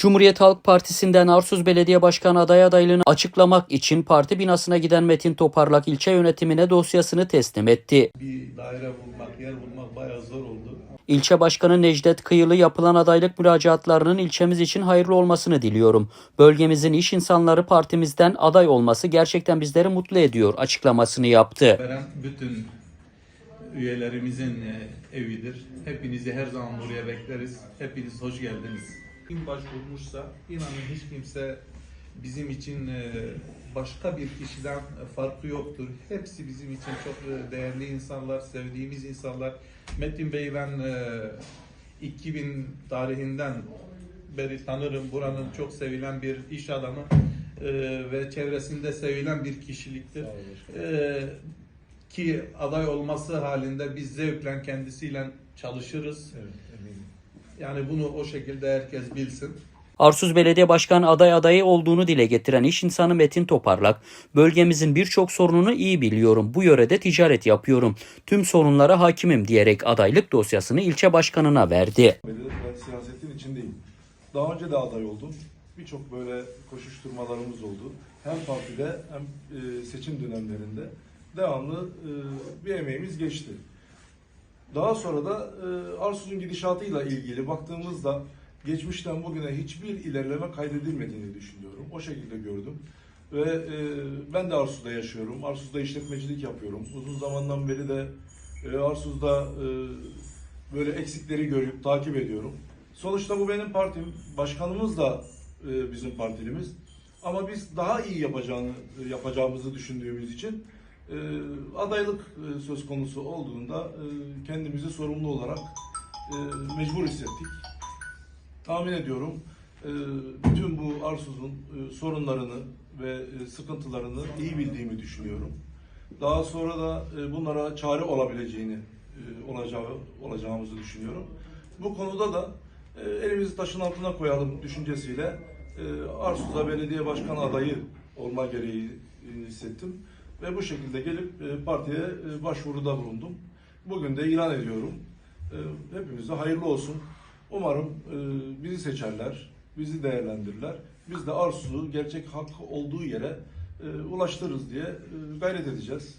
Cumhuriyet Halk Partisi'nden Arsuz Belediye Başkanı aday adaylığını açıklamak için parti binasına giden Metin Toparlak ilçe yönetimine dosyasını teslim etti. bir daire bulmak, yer bulmak bayağı zor oldu. İlçe Başkanı Necdet Kıyılı yapılan adaylık müracaatlarının ilçemiz için hayırlı olmasını diliyorum. Bölgemizin iş insanları partimizden aday olması gerçekten bizleri mutlu ediyor açıklamasını yaptı. Bütün üyelerimizin e, evidir. Hepinizi her zaman buraya bekleriz. Hepiniz hoş geldiniz. Kim başvurmuşsa inanın hiç kimse bizim için e, başka bir kişiden farkı yoktur. Hepsi bizim için çok e, değerli insanlar, sevdiğimiz insanlar. Metin Bey ben e, 2000 tarihinden beri tanırım. Buranın çok sevilen bir iş adamı e, ve çevresinde sevilen bir kişiliktir. E, ki aday olması halinde biz zevkle kendisiyle çalışırız. Yani bunu o şekilde herkes bilsin. Arsuz Belediye Başkanı aday adayı olduğunu dile getiren iş insanı Metin Toparlak, bölgemizin birçok sorununu iyi biliyorum. Bu yörede ticaret yapıyorum. Tüm sorunlara hakimim diyerek adaylık dosyasını ilçe başkanına verdi. ben siyasetin içindeyim. Daha önce de aday oldum. Birçok böyle koşuşturmalarımız oldu. Hem partide hem e, seçim dönemlerinde devamlı e, bir emeğimiz geçti. Daha sonra da e, Arsuz'un gidişatıyla ilgili baktığımızda geçmişten bugüne hiçbir ilerleme kaydedilmediğini düşünüyorum. O şekilde gördüm. Ve e, ben de Arsuz'da yaşıyorum. Arsuz'da işletmecilik yapıyorum. Uzun zamandan beri de e, Arsuz'da e, böyle eksikleri görüp takip ediyorum. Sonuçta bu benim partim. Başkanımız da e, bizim partilimiz. Ama biz daha iyi yapacağını yapacağımızı düşündüğümüz için adaylık e, söz konusu olduğunda e, kendimizi sorumlu olarak e, mecbur hissettik. Tahmin ediyorum bütün bu Arsuz'un sorunlarını ve sıkıntılarını iyi bildiğimi düşünüyorum. Daha sonra da bunlara çare olabileceğini olacağı olacağımızı düşünüyorum. Bu konuda da elimizi taşın altına koyalım düşüncesiyle Arsuz'a belediye başkan adayı olma gereği hissettim ve bu şekilde gelip e, partiye e, başvuruda bulundum. Bugün de ilan ediyorum. E, hepimize hayırlı olsun. Umarım bizi seçerler, bizi değerlendirirler. Biz de Arsuz'u gerçek hak olduğu yere ulaştırırız diye gayret edeceğiz.